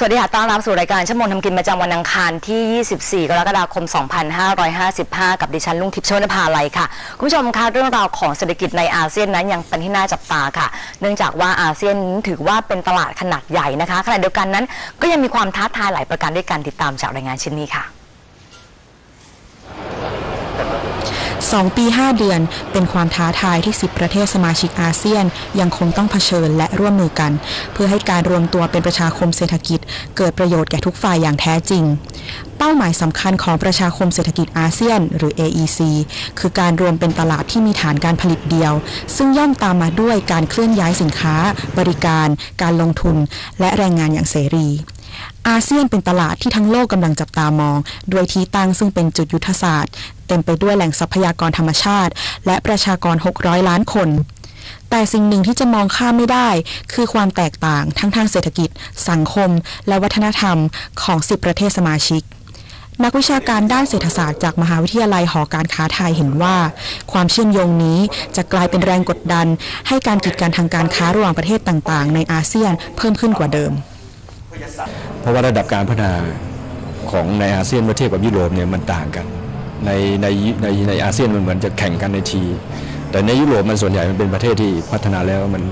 สวัสดีค่ะต้อนรับสู่รายการชั่วโมงทำกินประจำวันอังคารที่ 24 กรกฎาคม 2555 กับดิฉันลุงทิพย์โชนภาลัยค่ะ คุณผู้ชมคะเรื่องราวของเศรษฐกิจในอาเซียนนั้นยังเป็นที่น่าจับตาค่ะ เนื่องจากว่าอาเซียนถือว่าเป็นตลาดขนาดใหญ่นะคะขณะเดียวกันนั้นก็ยังมีความท้าทายหลายประการด้วยกันติดตามจากรายงานชิ้นนี้ค่ะ 2 ปี 5 เดือน เป็นความท้าทายที่ 10 ประเทศสมาชิกอาเซียน ยังคงต้องเผชิญและร่วมมือกัน เพื่อให้การรวมตัวเป็นประชาคมเศรษฐกิจ เกิดประโยชน์แก่ทุกฝ่ายอย่างแท้จริง เป้าหมายสำคัญของประชาคมเศรษฐกิจอาเซียน หรือ AEC คือการรวมเป็นตลาดที่มีฐานการผลิตเดียว ซึ่งย่อมตามมาด้วยการเคลื่อนย้ายสินค้า บริการ การลงทุน และแรงงานอย่างเสรี อาเซียนเป็นตลาดที่ทั้งโลกกำลังจับตามองด้วยที่ตั้งซึ่งเป็นจุดยุทธศาสตร์ เต็มไปด้วยแหล่งทรัพยากรธรรมชาติ และประชากร 600 ล้านคน แต่สิ่งหนึ่งที่จะมองข้ามไม่ได้ คือความแตกต่างทั้งทางเศรษฐกิจ สังคม และวัฒนธรรมของ 10 ประเทศสมาชิกนักวิชาการด้านเศรษฐศาสตร์จากมหาวิทยาลัยหอการค้าไทยเห็นว่า ความเชื่อมโยงนี้จะกลายเป็นแรงกดดัน ให้การกีดกันทางการค้าระหว่างประเทศต่าง ๆ ในอาเซียนเพิ่มขึ้นกว่าเดิม ราะว่าระดับการพัฒนาของในอาเซียนเมื่อเทียบกับยุโรปเนี่ยมันต่างกัน ในในในในอาเซียนมันเหมือนจะแข่งกันในที แต่ในยุโรปมันส่วนใหญ่มันเป็นประเทศที่พัฒนาแล้วมัน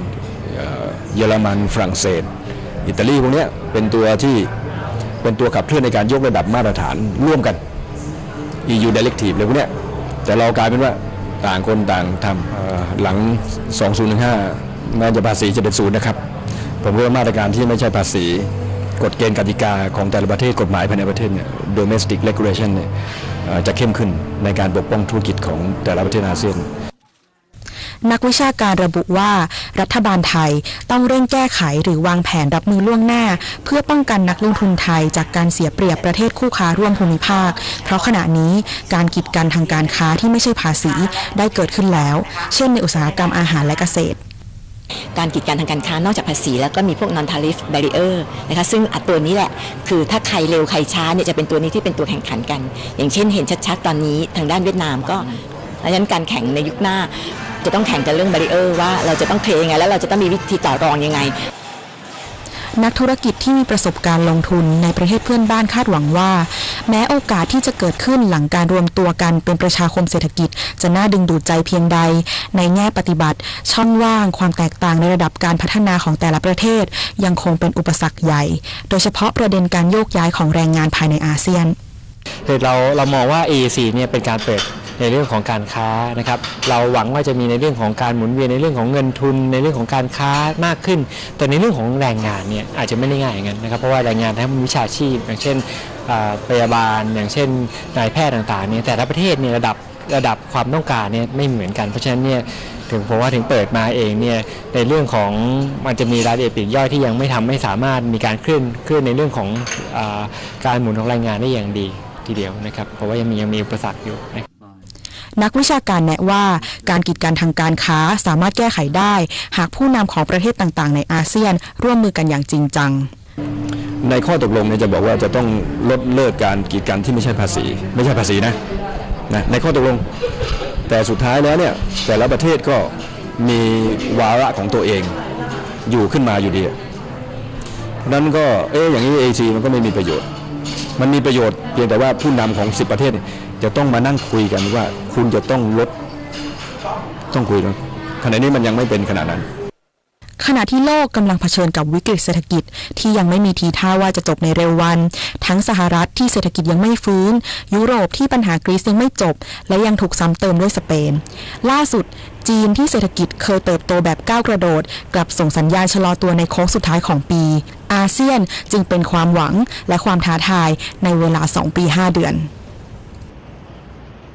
เยอรมันฝรั่งเศส อิตาลีพวกเนี้ยเป็นตัวที่เป็นตัวขับเคลื่อนในการยกระดับมาตรฐานร่วมกัน EU Directive เลยพวกนี้แต่เรากลายเป็นว่าต่างคนต่างทำหลัง 2015แม้จะภาษีจะเป็นศูนย์นะครับ ผมว่ามาตรการที่ไม่ใช่ภาษี กฎเกณฑ์กติกาของแต่ละประเทศกฎหมายภายในประเทศเนี่ย domestic regulation เนี่ยจะเข้มขึ้นในการปกป้องธุรกิจของแต่ละประเทศอาเซียนนักวิชาการระบุว่ารัฐบาลไทยต้องเร่งแก้ไขหรือวางแผนรับมือล่วงหน้า เพื่อป้องกันนักลงทุนไทยจากการเสียเปรียบประเทศคู่ค้าร่วมภูมิภาค เพราะขณะนี้การกีดกันทางการค้าที่ไม่ใช่ภาษีได้เกิดขึ้นแล้ว เช่นในอุตสาหกรรมอาหารและเกษตร การกีดกันทางการค้านอกจากภาษี แล้วก็มีพวก non tariff barrier นะคะซึ่งอัตัวนี้แหละคือถ้าใครเร็วใครช้าเนี่ยจะเป็นตัวนี้ที่เป็นตัวแข่งขันกัน อย่างเช่นเห็นชัดๆตอนนี้ทางด้านเวียดนามก็ดังนั้นการแข่งในยุคหน้า จะต้องแข่งกันเรื่อง barrier ว่าเราจะต้องเคลยังไงแล้วเราจะต้องมีวิธีต่อรองยังไง นักธุรกิจที่มีประสบการณ์ลงทุนในประเทศเพื่อนบ้านคาดหวังว่า แม้โอกาสที่จะเกิดขึ้นหลังการรวมตัวกันเป็นประชาคมเศรษฐกิจ จะน่าดึงดูดใจเพียงใด ในแง่ปฏิบัติ ช่องว่าง ความแตกต่างในระดับการพัฒนาของแต่ละประเทศ ยังคงเป็นอุปสรรคใหญ่ โดยเฉพาะประเด็นการโยกย้ายของแรงงานภายในอาเซียนคือเราเรามองว่า AEC เนี่ยเป็นการเปิด ในเรื่องของการค้านะครับ เราหวังว่าจะมีในเรื่องของการหมุนเวียนในเรื่องของเงินทุน ในเรื่องของการค้ามากขึ้น แต่ในเรื่องของแรงงานเนี่ยอาจจะไม่ได้ง่ายอย่างนั้นนะครับเพราะว่าแรงงานทั้งวิชาชีพ อย่างเช่นพยาบาล อย่างเช่นนายแพทย์ต่างๆเนี่ยแต่ละประเทศเนี่ยระดับระดับความต้องการเนี่ยไม่เหมือนกันเพราะฉะนั้นเนี่ยถึงผมว่าถึงเปิดมาเองเนี่ยในเรื่องของมันจะมีรายละเอียดปลีกย่อยที่ยังไม่ทำไม่สามารถมีการเคลื่อนเคลื่อนในเรื่องของอการหมุนของแรงงานได้อย่างดีทีเดียวนะครับเพราะว่ายังมียังมีอุปสรรคอยู่นะครับ นักวิชาการแนะว่าการกีดกันทางการค้าสามารถแก้ไขได้ หากผู้นำของประเทศต่างๆ ในอาเซียน ร่วมมือกันอย่างจริงจัง ในข้อตกลงเนี่ยจะบอกว่าจะต้องลดเลิกการกีดกันที่ไม่ใช่ภาษี ไม่ใช่ภาษีนะนะในข้อตกลง แต่สุดท้ายแล้วเนี่ยแต่ละประเทศก็มีวาระของตัวเองอยู่ขึ้นมาอยู่ดีนั้นก็เอ๊ะอย่างนี้เอซีมันก็ไม่มีประโยชน์ มันมีประโยชน์เพียงแต่ว่าผู้นำของ 10 ประเทศเนี่ย จะต้องมานั่งคุยกันว่าคุณจะต้องลดต้องคุยกันขณะนี้มันยังไม่เป็นขนาดนั้น ขณะที่โลกกำลังเผชิญกับวิกฤตเศรษฐกิจที่ยังไม่มีทีท่าว่าจะจบในเร็ววัน ทั้งสหรัฐที่เศรษฐกิจยังไม่ฟื้น ยุโรปที่ปัญหากรีซยังไม่จบ และยังถูกซ้ำเติมด้วยสเปน ล่าสุดจีนที่เศรษฐกิจเคยเติบโตแบบก้าวกระโดด กลับส่งสัญญาณชะลอตัวในโค้งสุดท้ายของปี อาเซียนจึงเป็นความหวังและความท้าทายในเวลา 2 ปี 5 เดือน